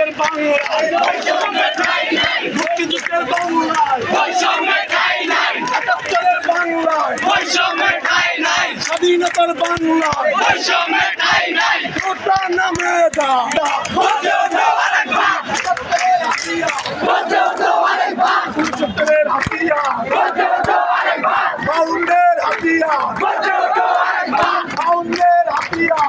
মুক্তিযুদ্ধের বাংলায়। মুক্তিযুদ্ধের বাংলায়। একাত্তরের বাংলায়। স্বাধীনতার বাংলায়। ওটা নামে দা। চক্রের হাতিয়া বাউন্ডের হাতিয়া বাউন্ডের হাতিয়া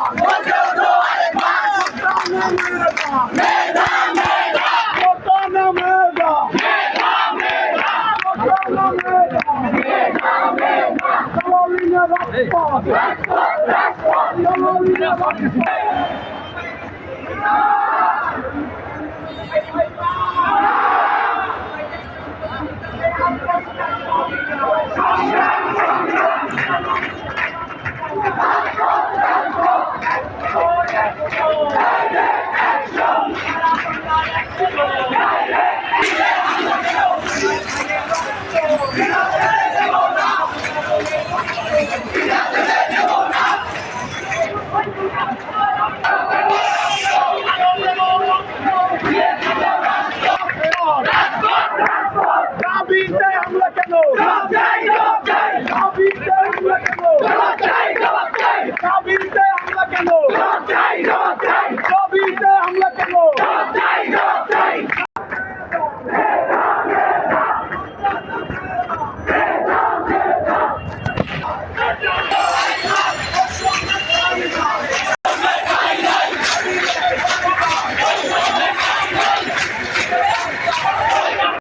Action!